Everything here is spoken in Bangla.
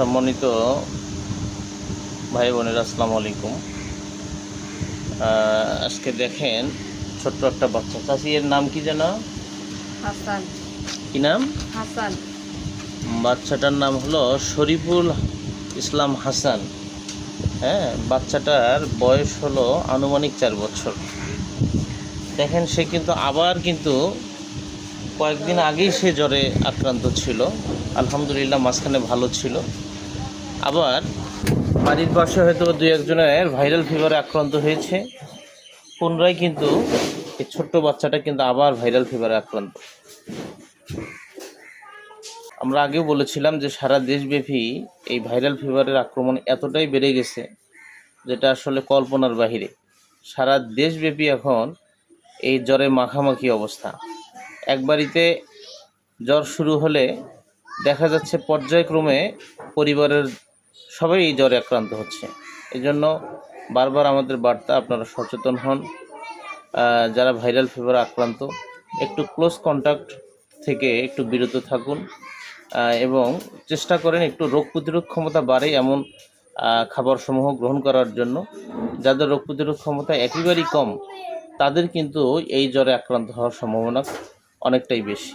সম্মানিত ভাই বোনেরা আসসালামু আলাইকুম। আজকে দেখেন ছোট্ট একটা বাচ্চা। চাষি এর নাম কি যেন? হাসান। কি নাম? হাসান। বাচ্চাটার নাম হলো শরীফুল ইসলাম হাসান। হ্যাঁ বাচ্চাটার বয়স হলো আনুমানিক চার বছর। দেখেন সে কিন্তু আবার কিন্তু কয়েকদিন আগেই সে জ্বরে আক্রান্ত ছিল। আলহামদুলিল্লাহ মাঝখানে ভালো ছিল। আবার বাড়ির পাশে হয়তো দু একজনের ভাইরাল ফিভারে আক্রান্ত হয়েছে। পুনরায় কিন্তু এই ছোট্ট বাচ্চাটা কিন্তু আবার ভাইরাল ফিভারে আক্রান্ত। আমরা আগেও বলেছিলাম যে সারা দেশব্যাপী এই ভাইরাল ফিভারের আক্রমণ এতটাই বেড়ে গেছে, যেটা আসলে কল্পনার বাহিরে। সারা দেশব্যাপী এখন এই জ্বরে মাখামাখি অবস্থা। এক বাড়িতে জ্বর শুরু হলে দেখা যাচ্ছে পর্যায়ক্রমে পরিবারের সবাই এই জ্বরে আক্রান্ত হচ্ছে। এই জন্য বারবার আমাদের বার্তা, আপনারা সচেতন হন। যারা ভাইরাল ফিভারে আক্রান্ত, একটু ক্লোজ কন্ট্যাক্ট থেকে একটু বিরত থাকুন। এবং চেষ্টা করেন একটু রোগ প্রতিরোধ ক্ষমতা বাড়ে এমন খাবারসমূহ গ্রহণ করার জন্য। যাদের রোগ প্রতিরোধ ক্ষমতা একেবারেই কম, তাদের কিন্তু এই জ্বরে আক্রান্ত হওয়ার সম্ভাবনা অনেকটাই বেশি।